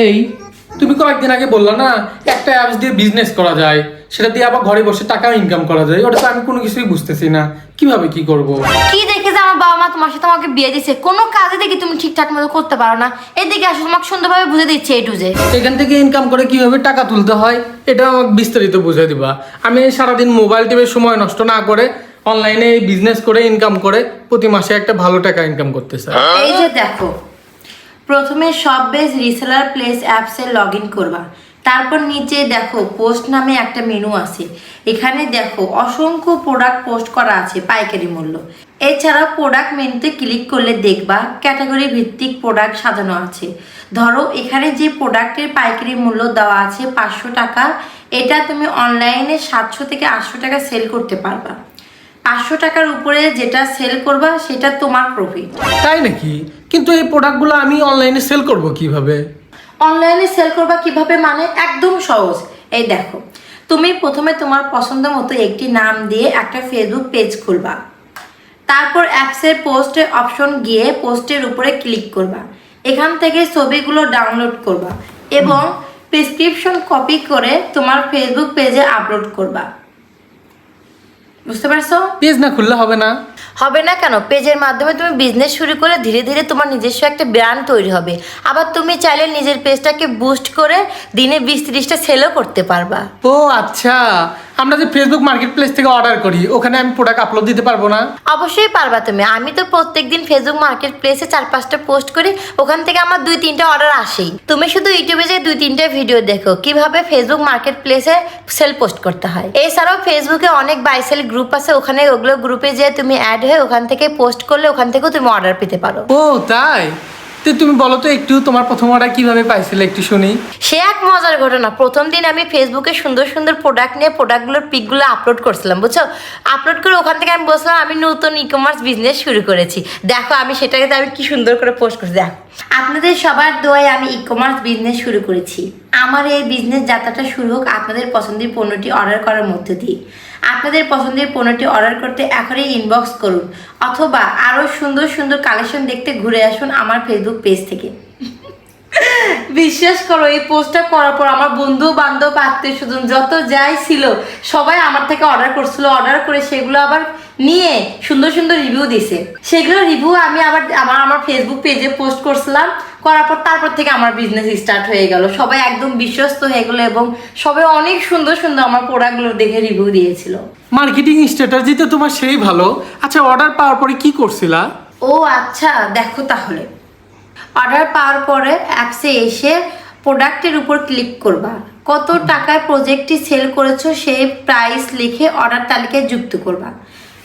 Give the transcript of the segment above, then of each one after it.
এই তুমি কয়েকদিন আগে বললা না একটা অ্যাপস দিয়ে বিজনেস করা যায় সেটা দিয়ে আবার ঘরে বসে টাকা ইনকাম করা যায় ওটা তো আমি কোনো কিছুই বুঝতেছি না। কীভাবে কি করব? কি দেখে যে আমার বাবা মা তোমার সাথে আমাকে বিয়ে দিছে কোনো কাজে দেখি তুমি ঠিকঠাক মতো করতে পারো না। এদিকে আসো তোমাকে সুন্দরভাবে বুঝে দিচ্ছে এই টুজে এখান থেকে ইনকাম করে কীভাবে টাকা তুলতে হয় এটা আমাকে বিস্তারিত বুঝে দিবা। আমি সারাদিন মোবাইল টিপে সময় নষ্ট না করে অনলাইনে বিজনেস করে ইনকাম করে প্রতি মাসে একটা ভালো টাকা ইনকাম করতে চাই। এই যে দেখো প্রথমে সব বেস রিসেলার প্লেস অ্যাপসে লগ ইন করবা। তারপর নিচে দেখো পোস্ট নামে একটা মেনু আছে। এখানে দেখো, অসংখ্য প্রোডাক্ট পোস্ট করা আছে পাইকারি মূল্য। এছাড়া প্রোডাক্ট মেনুতে ক্লিক করলে দেখবা ক্যাটাগরি ভিত্তিক প্রোডাক্ট সাজানো আছে। ধরো, এখানে যে প্রোডাক্টের পাইকারি মূল্য দেওয়া আছে পাঁচশো টাকা, এটা তুমি অনলাইনে সাতশো থেকে আটশো টাকা সেল করতে পারবা। পাঁচশো টাকার উপরে যেটা সেল করবা, সেটা তোমার প্রফিট তাই নাকি? কিন্তু এই প্রোডাক্টগুলো আমি অনলাইনে সেল করব কীভাবে? অনলাইনে সেল করবা কীভাবে মানে একদম সহজ। এই দেখো তুমি প্রথমে তোমার পছন্দ মতো একটি নাম দিয়ে একটা ফেসবুক পেজ খুলবা। তারপর অ্যাপসের পোস্টের অপশন গিয়ে পোস্টের উপরে ক্লিক করবা। এখান থেকে ছবিগুলো ডাউনলোড করবা এবং প্রেসক্রিপশন কপি করে তোমার ফেসবুক পেজে আপলোড করবা। বুঝতে পারছ? পেজ না খুললে হবে না। হবে না কেন? পেজের মাধ্যমে তুমি বিজনেস শুরু করে ধীরে ধীরে তোমার নিজস্ব একটা ব্র্যান্ড তৈরি হবে। আবার তুমি চাইলে নিজের পেজটাকে বুস্ট করে দিনে বিশ তিরিশটা সেলও করতে পারবা। ও আচ্ছা। আমরা যে ফেসবুক মার্কেট প্লেস থেকে অর্ডার করি ওখানে আমি প্রোডাক্ট আপলোড দিতে পারব না। অবশ্যই পারবা তুমি। আমি তো প্রত্যেকদিন ফেসবুক মার্কেট প্লেসে চার পাঁচটা পোস্ট করি ওখান থেকে আমার দুই তিনটা অর্ডার আসেই। তুমি শুধু ইউটিউবে যে দুই তিনটা ভিডিও দেখো কীভাবে ফেসবুক মার্কেট প্লেসে সেল পোস্ট করতে হয়। এছাড়াও ফেসবুকে অনেক বাইসেল গ্রুপ আছে ওখানে ওগুলো গ্রুপে যে তুমি অ্যাড হয়ে ওখান থেকে পোস্ট করলে ওখান থেকেও তুমি অর্ডার পেতে পারো। ও তাই? তো তুমি বলো তো একটু তোমার প্রথম অর্ডার কীভাবে পাইছিলে একটু শুনি। সে এক মজার ঘটনা। প্রথম দিন আমি ফেসবুকে সুন্দর সুন্দর প্রোডাক্ট নিয়ে প্রোডাক্টগুলোর পিকগুলো আপলোড করছিলাম, বুঝছ? আপলোড করে ওখান থেকে আমি বলছিলাম, আমি নতুন ই কমার্স বিজনেস শুরু করেছি। দেখো, আমি সেটাকে আমি কি সুন্দর করে পোস্ট করছি। দেখো, আপনাদের সবার দোয়ায় আমি ই কমার্স বিজনেস শুরু করেছি। আমার এই বিজনেস যাত্রাটা শুরু হোক, আপনাদের পছন্দের পণ্যটি অর্ডার করার মধ্য দিয়ে। আপনাদের পছন্দের পণ্যটি অর্ডার করতে এখনই ইনবক্স করুন অথবা আরও সুন্দর সুন্দর কালেকশন দেখতে ঘুরে আসুন আমার ফেসবুক পেজ থেকে। বিশ্বাস করো, এই পোস্টটা করার পর আমার বন্ধু, বান্ধব, আত্মীয় স্বজন যত যাই ছিল, সবাই আমার থেকে অর্ডার করছিল অর্ডার করে সেগুলো আবার নিয়ে সুন্দর সুন্দর রিভিউ দিছে। সেগুলো রিভিউ আমি আবার আমার আমার ফেসবুক পেজে পোস্ট করছিলাম। করার পর তারপর থেকে আমার বিজনেস স্টার্ট হয়ে গেল। সবাই একদম বিশ্বস্ত হয়ে গেলো এবং সবাই অনেক সুন্দর সুন্দর আমার প্রোডাক্টগুলো দেখে রিভিউ দিয়েছিল। মার্কেটিং স্ট্র্যাটাজি তো তোমার সেই ভালো। আচ্ছা অর্ডার পাওয়ার পরে কি করছিলা? ও আচ্ছা দেখো তাহলে। অর্ডার পাওয়ার পরে অ্যাপসে এসে প্রোডাক্টের উপর ক্লিক করবা। কত টাকায় প্রজেক্টটি সেল করেছ সেই প্রাইস লিখে অর্ডার তালিকায় যুক্ত করবা।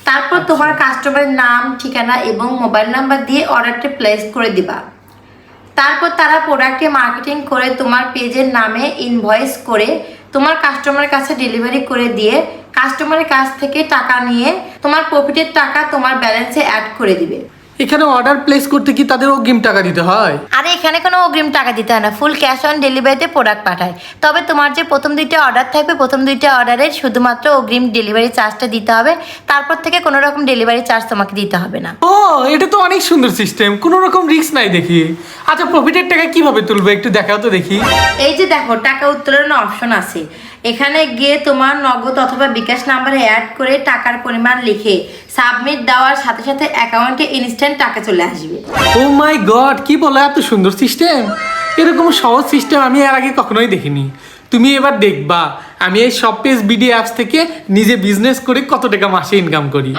তারপর তোমার কাস্টমারের নাম ঠিকানা এবং মোবাইল নাম্বার দিয়ে অর্ডারটি প্লেস করে দিবা। তারপর তারা প্রোডাক্টে মার্কেটিং করে তোমার পেজের নামে ইনভয়েস করে তোমার কাস্টমারের কাছে ডেলিভারি করে দিয়ে কাস্টমারের কাছ থেকে টাকা নিয়ে তোমার প্রফিটের টাকা তোমার ব্যালেন্সে অ্যাড করে দিবে। এখানে অর্ডার প্লেস করতে কি তাদের অগ্রিম টাকা দিতে হয়? আরে এখানে কোনো অগ্রিম টাকা দিতে হয় না ফুল ক্যাশ অন ডেলিভারিতে প্রোডাক্ট পাঠায়। তবে তোমার যে প্রথম দুইটা অর্ডার থাকবে প্রথম দুইটা অর্ডারের শুধুমাত্র অগ্রিম ডেলিভারি চার্জটা দিতে হবে। তারপর থেকে কোনো রকম ডেলিভারি চার্জ তোমাকে দিতে হবে না। ও এটা তো অনেক সুন্দর সিস্টেম কোনো রকম রিস্ক নাই দেখি। আচ্ছা প্রফিটের টাকা কীভাবে তুলবে একটু দেখাও তো দেখি। এই যে দেখো টাকা উত্তোলনের অপশন আছে। এখানে গিয়ে তোমার নগদ অথবা বিকাশ নাম্বারে অ্যাড করে টাকার পরিমাণ লিখে সাবমিট দেওয়ার সাথে সাথে অ্যাকাউন্টে ইনস্ট্যান্ট টাকা চলে আসবে। ও মাই গড কি বলো এত সুন্দর সিস্টেম এরকম সহজ সিস্টেম আমি এর আগে কখনোই দেখিনি। তুমি এবার দেখবা আমি এই সব পেজ বিডি অ্যাপস থেকে নিজে বিজনেস করে কত টাকা মাসে ইনকাম করি।